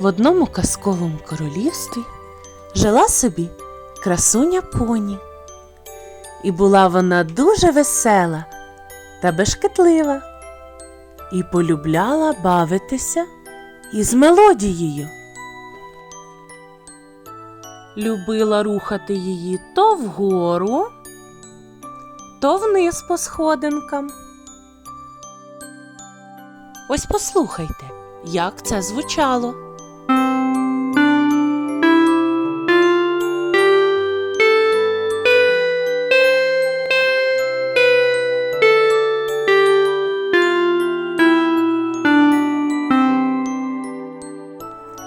В одному казковому королівстві жила собі красуня поні. І була вона дуже весела та бешкетлива, і полюбляла бавитися із мелодією. Любила рухати її то вгору, то вниз по сходинкам. Ось послухайте, як це звучало.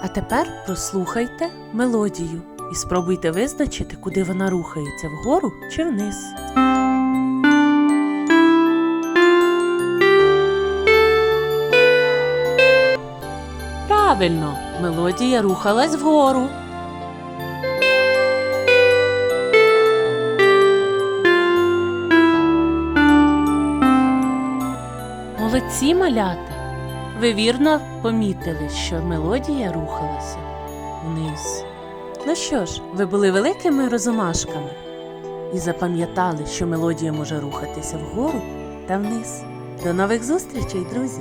А тепер прослухайте мелодію і спробуйте визначити, куди вона рухається вгору чи вниз. Правильно, мелодія рухалась вгору. Молодці малята! Ви вірно помітили, що мелодія рухалася вниз. Ну що ж, ви були великими розумашками і запам'ятали, що мелодія може рухатися вгору та вниз. До нових зустрічей, друзі!